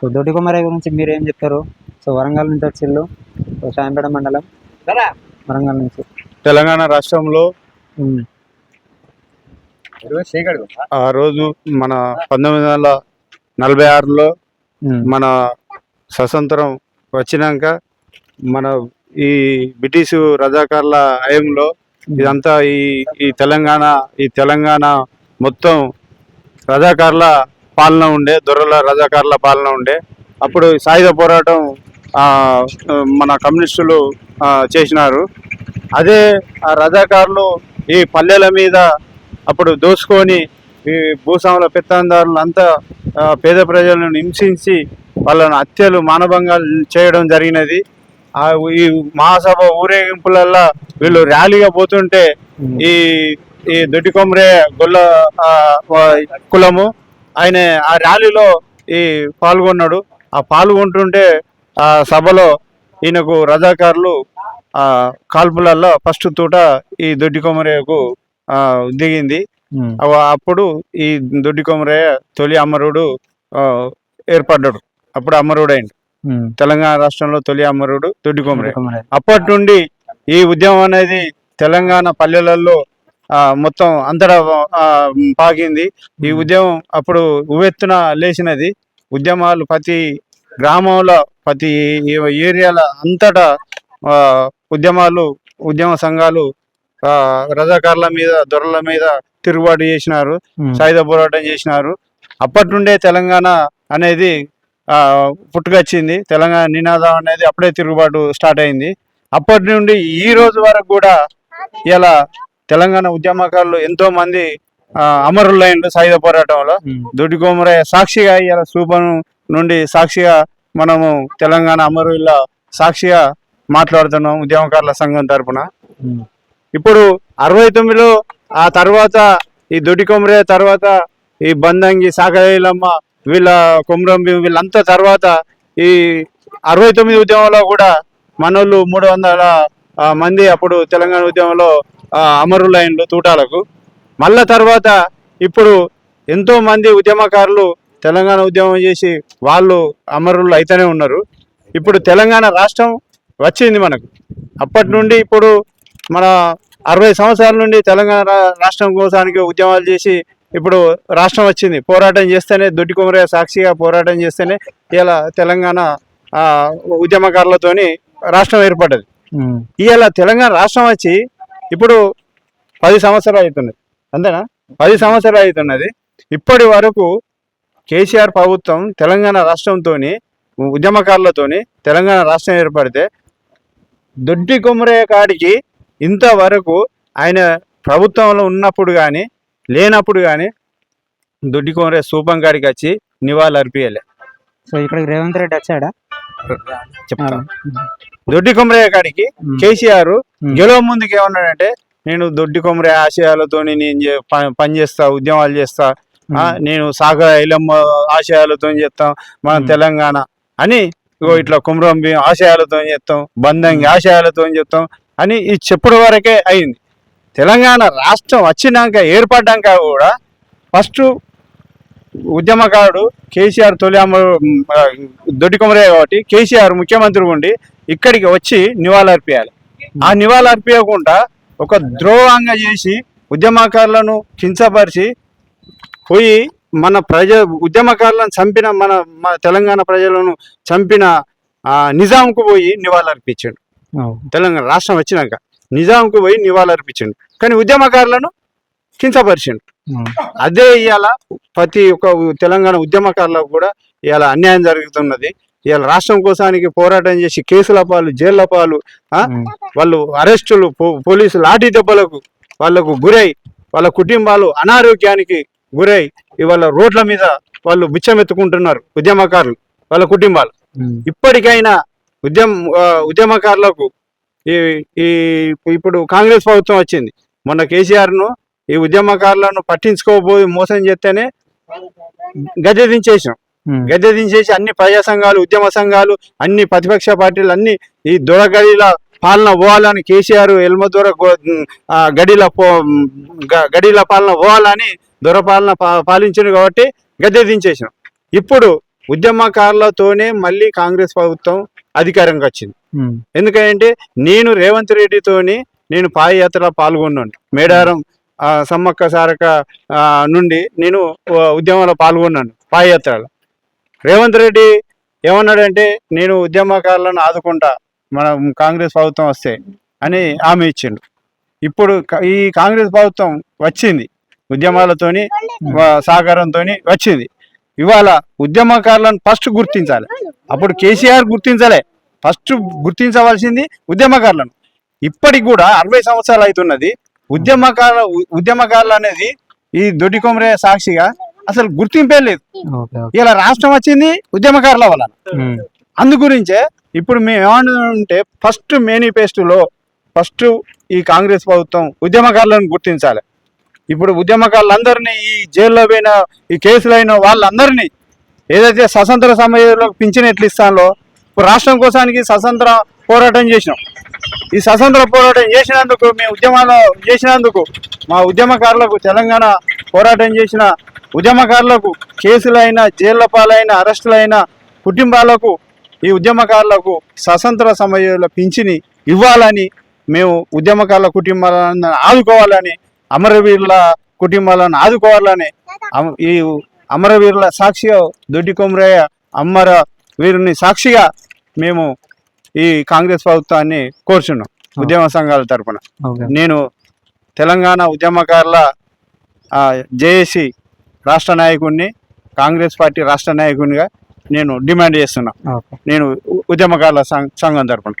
So దొడ్డి కుమారయ్య గురించి మీరు ఏం చెప్తారు? సో వరంగల్ నుంచి వచ్చిళ్ళు సో షాంపేట మండలం. వరంగల్ నుంచి. తెలంగాణ రాష్ట్రంలో ఆ రోజు మన పంతొమ్మిది వందల నలభై ఆరులో మన స్వతంత్రం వచ్చినాక మన ఈ బ్రిటిష్ రజాకార్ల హయంలో ఇదంతా ఈ ఈ తెలంగాణ ఈ తెలంగాణ మొత్తం రజాకార్ల పాలన ఉండే దొరల రజాకారుల పాలన ఉండే. అప్పుడు సాయుధ పోరాటం మన కమ్యూనిస్టులు చేసినారు. అదే ఆ రజాకారులు ఈ పల్లెల మీద అప్పుడు దోసుకొని ఈ భూస్వాముల పెత్తందారులు అంతా పేద ప్రజలను హింసించి వాళ్ళను హత్యలు మానభంగాలు చేయడం జరిగినది. ఈ మహాసభ ఊరేగింపులల్లో వీళ్ళు ర్యాలీగా పోతుంటే ఈ ఈ దొడ్డికొమరే గొల్ల కులము ఆయన ఆ ర్యాలీలో ఈ పాల్గొన్నాడు. ఆ పాల్గొంటుంటే ఆ సభలో ఈయనకు రజాకారులు ఆ కాల్పులలో ఫస్ట్ తూట ఈ దొడ్డి కొమరేకు ఆ, దిగింది. అప్పుడు ఈ దొడ్డి కొమరయ్య తొలి అమరుడు ఏర్పడ్డాడు. అప్పుడు అమరుడు అయింది తెలంగాణ రాష్ట్రంలో తొలి అమరుడు దొడ్డి కొమరయ్య. అప్పటి నుండి ఈ ఉద్యమం అనేది తెలంగాణ పల్లెలలో మొత్తం అంతటా ఆ, పాకింది ఈ ఉద్యమం అప్పుడు ఉవ్వెత్తున లేచినది. ఉద్యమాలు ప్రతి గ్రామంలో ప్రతి ఏరియాల అంతటా ఉద్యమాలు ఉద్యమ సంఘాలు ఆ, రజాకార్ల మీద దొరల మీద తిరుగుబాటు చేసినారు. సాయుధ పోరాటం చేసినారు. అప్పటి నుండే తెలంగాణ అనేది ఆ, పుట్టుకొచ్చింది. తెలంగాణ నినాదం అనేది అప్పుడే తిరుగుబాటు స్టార్ట్ అయింది. అప్పటి నుండి ఈ రోజు వరకు కూడా ఇలా తెలంగాణ ఉద్యమకారులు ఎంతో మంది ఆ, అమరులైండు సాయుధ పోరాటంలో. ఉమ్, దొడ్డి కొమరయ్య సాక్షిగా ఇలా సూపం నుండి సాక్షిగా మనము తెలంగాణ అమరుల సాక్షిగా మాట్లాడుతున్నాం ఉద్యమకారుల సంఘం తరపున. ఉమ్, ఇప్పుడు అరవై తొమ్మిదిలో ఆ తర్వాత ఈ దొడ్డి కొమరయ్య తర్వాత ఈ బందంగి సాకలీలమ్మ వీళ్ళ కొమరం వీళ్ళంతా తర్వాత ఈ అరవై తొమ్మిది ఉద్యమంలో కూడా మనోళ్ళు మూడు వందల మంది అప్పుడు తెలంగాణ ఉద్యమంలో అమరులైన్లు తూటాలకు. మళ్ళా తర్వాత ఇప్పుడు ఎంతో మంది ఉద్యమకారులు తెలంగాణ ఉద్యమం చేసి వాళ్ళు అమరులు అయితేనే ఉన్నారు. ఇప్పుడు తెలంగాణ రాష్ట్రం వచ్చింది మనకు. అప్పటి నుండి ఇప్పుడు మన అరవై సంవత్సరాల నుండి తెలంగాణ రాష్ట్రం కోసానికి ఉద్యమాలు చేసి ఇప్పుడు రాష్ట్రం వచ్చింది. పోరాటం చేస్తేనే దొడ్డి కొమరయ్య సాక్షిగా పోరాటం చేస్తేనే ఇలా తెలంగాణ ఉద్యమకారులతోని రాష్ట్రం ఏర్పడ్డది. ఇవాళ తెలంగాణ రాష్ట్రం వచ్చి ఇప్పుడు పది సంవత్సరాలు అవుతున్నది అంతేనా? పది సంవత్సరాలు అవుతున్నది. ఇప్పటి వరకు కేసీఆర్ ప్రభుత్వం తెలంగాణ రాష్ట్రంతో ఉద్యమకారులతోని తెలంగాణ రాష్ట్రం ఏర్పడితే దొడ్డి కొమరయ్య కాడికి ఇంతవరకు ఆయన ప్రభుత్వంలో ఉన్నప్పుడు కానీ లేనప్పుడు కానీ దొడ్డి కొమరయ్య సూపం కాడికి వచ్చి నివాళులు అర్పియలే సో ఇక్కడికి రేవంత్ రెడ్డి వచ్చాడా? చెప్తా. దొడ్డి కొమరయ్య కాడికి కేసీఆర్ గెలవ ముందుకు ఏమన్నాడంటే నేను దొడ్డి కొమరే ఆశయాలతోని నేను పని చేస్తా ఉద్యమాలు చేస్తా నేను సాగ ఐలమ్మ ఆశయాలతో చేస్తాం మన. తెలంగాణ అని ఇగో ఇట్లా కుమ్రం ఆశయాలతో చేస్తాం బందంగి ఆశయాలతో చెప్తాం అని ఈ చెప్పుడు వరకే అయింది. తెలంగాణ రాష్ట్రం వచ్చినాక ఏర్పడ్డాక కూడా ఫస్ట్ ఉద్యమకారుడు కేసీఆర్ తొలి అమరు ఆ, దొడ్డి కొమరయ్య కాబట్టి కేసీఆర్ ముఖ్యమంత్రి ఉండి ఇక్కడికి వచ్చి నివాళులర్పియాలి ఆ నివాళులర్పియకుండా ఒక ద్రోహంగా చేసి ఉద్యమకారులను కించపరిచి పోయి మన ప్రజ ఉద్యమకారులను చంపిన మన మన తెలంగాణ ప్రజలను చంపిన ఆ, నిజాంకు పోయి నివాళులర్పించాడు. తెలంగాణ రాష్ట్రం వచ్చినాక నిజాంకు పోయి నివాళులర్పించండు కానీ ఉద్యమకారులను కించపరిచిండు అదే ఇవాళ ప్రతి ఒక్క తెలంగాణ ఉద్యమకారులకు కూడా ఇవాళ అన్యాయం జరుగుతున్నది. ఇవాళ రాష్ట్రం కోసానికి పోరాటం చేసి కేసుల పాలు జైళ్ళ పాలు వాళ్ళు అరెస్టులు పో- పోలీసు లాఠీ దెబ్బలకు వాళ్ళకు గురై వాళ్ళ కుటుంబాలు అనారోగ్యానికి గురై ఇవాళ రోడ్ల మీద వాళ్ళు బిచ్చమెత్తుకుంటున్నారు ఉద్యమకారులు వాళ్ళ కుటుంబాలు. ఇప్పటికైనా ఉద్యమ ఉద్యమకారులకు ఈ ఈ ఇప్పుడు కాంగ్రెస్ ప్రభుత్వం వచ్చింది. మొన్న కేసీఆర్ను ఈ ఉద్యమకారులను పట్టించుకోబోయి మోసం చేస్తేనే గద్దె దించేసాం గద్దె దించేసి అన్ని ప్రజా సంఘాలు ఉద్యమ సంఘాలు అన్ని ప్రతిపక్ష పార్టీలు అన్ని ఈ దొరగడిల పాలన పోవాలని కేసీఆర్ ఎల్మ దొర గడిల గడిల పాలన పోవాలని దొర పాలన పా- పాలించింది కాబట్టి గద్దె దించేసాం ఇప్పుడు ఉద్యమకారులతోనే మళ్ళీ కాంగ్రెస్ ప్రభుత్వం అధికారంకి వచ్చింది. ఎందుకంటే నేను రేవంత్ రెడ్డితోని నేను పాదయాత్రలో పాల్గొన్నాను. మేడారం సమ్మక్క సారక ఆ, నుండి నేను ఉద్యమంలో పాల్గొన్నాను పాదయాత్రలో. రేవంత్ రెడ్డి ఏమన్నాడంటే నేను ఉద్యమకారులను ఆదుకుంటా మన కాంగ్రెస్ ప్రభుత్వం వస్తే అని హామీ ఇచ్చిండు. ఇప్పుడు ఈ కాంగ్రెస్ ప్రభుత్వం వచ్చింది ఉద్యమాలతోని సహకారంతో సహకారంతోని వచ్చింది. ఇవాళ ఉద్యమకారులను ఫస్ట్ గుర్తించాలి. అప్పుడు కేసీఆర్ గుర్తించలే. ఫస్ట్ గుర్తించవలసింది ఉద్యమకారులను. ఇప్పటికి కూడా అరవై సంవత్సరాలు అవుతున్నది ఉద్యమకారుల ఉ- ఉద్యమకారులు అనేది ఈ దొడ్డికొమరే సాక్షిగా అసలు గుర్తింపే లేదు. ఇలా రాష్ట్రం వచ్చింది ఉద్యమకారుల వలన. అందు గురించే ఇప్పుడు మేము ఏమంటే ఫస్ట్ మేనిఫెస్టోలో ఫస్ట్ ఈ కాంగ్రెస్ ప్రభుత్వం ఉద్యమకారులను గుర్తించాలి. ఇప్పుడు ఉద్యమకారులందరినీ ఈ జైల్లో పోయిన ఈ కేసులైన వాళ్ళందరినీ ఏదైతే స్వతంత్ర సమయంలో పింఛన్ ఎట్లు ఇస్తానో ఇప్పుడు రాష్ట్రం కోసానికి స్వతంత్ర పోరాటం చేసినాం. ఈ స్వతంత్ర పోరాటం చేసినందుకు మేము ఉద్యమాలు చేసినందుకు మా ఉద్యమకారులకు తెలంగాణ పోరాటం చేసిన ఉద్యమకారులకు కేసులైన జైళ్ళ పాలైన అరెస్టులైన కుటుంబాలకు ఈ ఉద్యమకారులకు స్వతంత్ర సమయంలో పింఛని ఇవ్వాలని మేము ఉద్యమకారుల కుటుంబాలను ఆదుకోవాలని అమరవీరుల కుటుంబాలను ఆదుకోవాలని ఈ అమరవీరుల సాక్షిగా దొడ్డి కొమరయ్య అమర వీరుని సాక్షిగా మేము ఈ కాంగ్రెస్ ప్రభుత్వాన్ని కోరుచున్నాం ఉద్యమ సంఘాల తరపున. ఓకే. నేను తెలంగాణ ఉద్యమకారుల ఆ, జేఏసీ రాష్ట్ర నాయకుడిని కాంగ్రెస్ పార్టీ రాష్ట్ర నాయకునిగా నేను డిమాండ్ చేస్తున్నా. నేను ఉద్యమకారుల సంఘం తరపున.